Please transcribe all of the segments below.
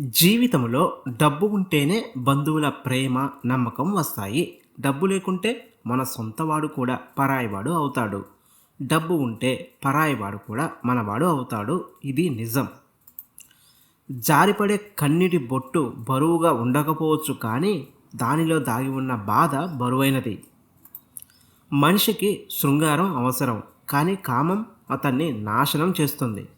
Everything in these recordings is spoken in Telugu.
జీవితంలో డబ్బు ఉంటేనే బంధువుల ప్రేమ నమ్మకం వస్తాయి. డబ్బు లేకుంటే మన సొంతవాడు కూడా పరాయివాడు అవుతాడు. డబ్బు ఉంటే పరాయివాడు కూడా మనవాడు అవుతాడు. ఇది నిజం. జారిపడే కన్నీటి బొట్టు బరువుగా ఉండకపోవచ్చు కానీ దానిలో దాగి ఉన్న బాధ బరువైనది. మనిషికి శృంగారం అవసరం కానీ కామం అతన్ని నాశనం చేస్తుంది.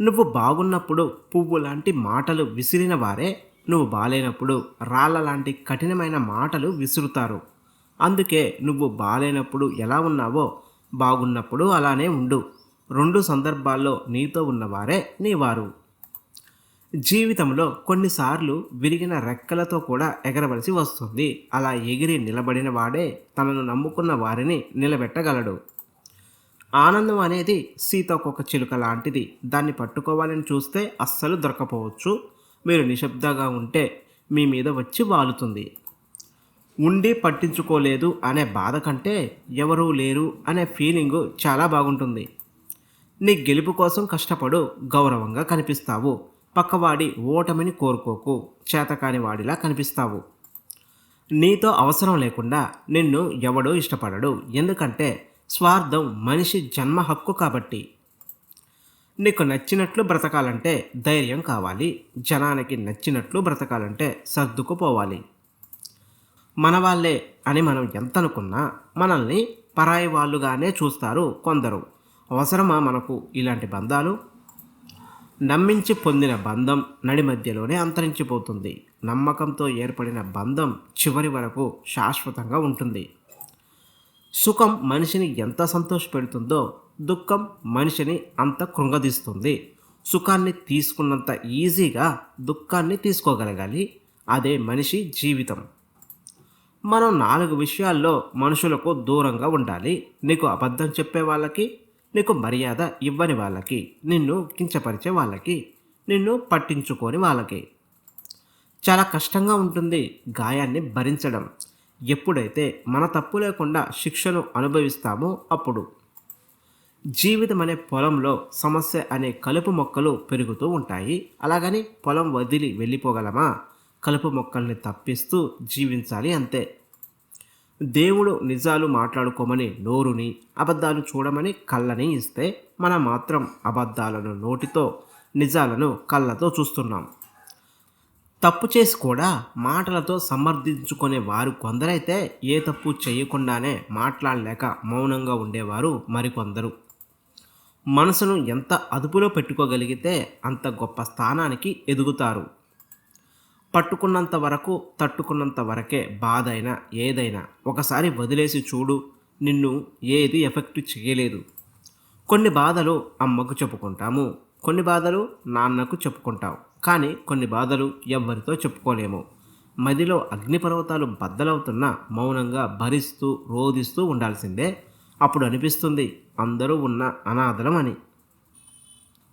నువ్వు బాగున్నప్పుడు పువ్వు లాంటి మాటలు విసిరిన వారే నువ్వు బాలేనప్పుడు రాళ్ళ లాంటి కఠినమైన మాటలు విసురుతారు. అందుకే నువ్వు బాలేనప్పుడు ఎలా ఉన్నావో బాగున్నప్పుడు అలానే ఉండు. రెండు సందర్భాల్లో నీతో ఉన్నవారే నీవారు జీవితంలో కొన్నిసార్లు విరిగిన రెక్కలతో కూడా ఎగరవలసి వస్తుంది. అలా ఎగిరి నిలబడిన వాడే తనను నమ్ముకున్న వారిని నిలబెట్టగలడు. ఆనందం అనేది సీతాకొక చిలుక లాంటిది. దాన్ని పట్టుకోవాలని చూస్తే అస్సలు దొరకపోవచ్చు. మీరు నిశ్శబ్దంగా ఉంటే మీ మీద వచ్చి వాలుతుంది. ఉండి పట్టించుకోలేదు అనే బాధ కంటే ఎవరూ లేరు అనే ఫీలింగు చాలా బాగుంటుంది. నీ గెలుపు కోసం కష్టపడు గౌరవంగా కనిపిస్తావు. పక్కవాడి ఓటమిని కోరుకోకు చేతకాని వాడిలా కనిపిస్తావు. నీతో అవసరం లేకుండా నిన్ను ఎవడూ ఇష్టపడడు. ఎందుకంటే స్వార్థం మనిషి జన్మ హక్కు కాబట్టి. నీకు నచ్చినట్లు బ్రతకాలంటే ధైర్యం కావాలి. జనానికి నచ్చినట్లు బ్రతకాలంటే సర్దుకుపోవాలి. మన వాళ్ళే అని మనం ఎంత అనుకున్నా మనల్ని పరాయి వాళ్ళుగానే చూస్తారు కొందరు. అవసరమా మనకు ఇలాంటి బంధాలు? నమ్మించి పొందిన బంధం నడి మధ్యలోనే అంతరించిపోతుంది. నమ్మకంతో ఏర్పడిన బంధం చివరి వరకు శాశ్వతంగా ఉంటుంది. సుఖం మనిషిని ఎంత సంతోషపెడుతుందో దుఃఖం మనిషిని అంత కృంగదీస్తుంది. సుఖాన్ని తీసుకున్నంత ఈజీగా దుఃఖాన్ని తీసుకోగలగాలి. అదే మనిషి జీవితం. మనం నాలుగు విషయాల్లో మనుషులకు దూరంగా ఉండాలి. నీకు అబద్ధం చెప్పే వాళ్ళకి నీకు మర్యాద ఇవ్వని వాళ్ళకి నిన్ను కించపరిచే వాళ్ళకి నిన్ను పట్టించుకోని వాళ్ళకి. చాలా కష్టంగా ఉంటుంది గాయాన్ని భరించడం. ఎప్పుడైతే మన తప్పు లేకుండా శిక్షను అనుభవిస్తామో అప్పుడు జీవితం అనే పొలంలో సమస్య అనే కలుపు మొక్కలు పెరుగుతూ ఉంటాయి. అలాగని పొలం వదిలి వెళ్ళిపోగలమా? కలుపు మొక్కల్ని తప్పిస్తూ జీవించాలి అంతే. దేవుడు నిజాలు మాట్లాడుకోమని నోరుని అబద్ధాలు చూడమని కళ్ళని ఇస్తే మనం మాత్రం అబద్ధాలను నోటితో నిజాలను కళ్ళతో చూస్తున్నాం. తప్పు చేసి కూడా మాటలతో సమర్థించుకునే వారు కొందరైతే ఏ తప్పు చేయకుండానే మాట్లాడలేక మౌనంగా ఉండేవారు మరికొందరు. మనసును ఎంత అదుపులో పెట్టుకోగలిగితే అంత గొప్ప స్థానానికి ఎదుగుతారు. పట్టుకున్నంత వరకు తట్టుకున్నంత వరకే బాధైనా ఏదైనా ఒకసారి వదిలేసి చూడు నిన్ను ఏది ఎఫెక్ట్ చేయలేదు. కొన్ని బాధలు అమ్మకు చెప్పుకుంటాము కొన్ని బాధలు నాన్నకు చెప్పుకుంటాం. కానీ కొన్ని బాధలు ఎవ్వరితో చెప్పుకోలేము. మదిలో అగ్నిపర్వతాలు బద్దలవుతున్నా మౌనంగా భరిస్తూ రోధిస్తూ ఉండాల్సిందే. అప్పుడు అనిపిస్తుంది అందరూ ఉన్న అనాథలం అని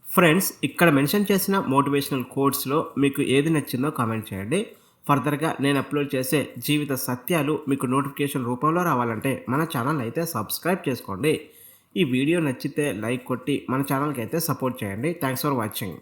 ఫ్రెండ్స్ ఇక్కడ మెన్షన్ చేసిన మోటివేషనల్ కోడ్స్లో మీకు ఏది నచ్చిందో కామెంట్ చేయండి. ఫర్దర్గా నేను అప్లోడ్ చేసే జీవిత సత్యాలు మీకు నోటిఫికేషన్ రూపంలో రావాలంటే మన ఛానల్ అయితే సబ్స్క్రైబ్ చేసుకోండి. ఈ వీడియో నచ్చితే లైక్ కొట్టి మన ఛానల్కి అయితే సపోర్ట్ చేయండి. Thanks for watching.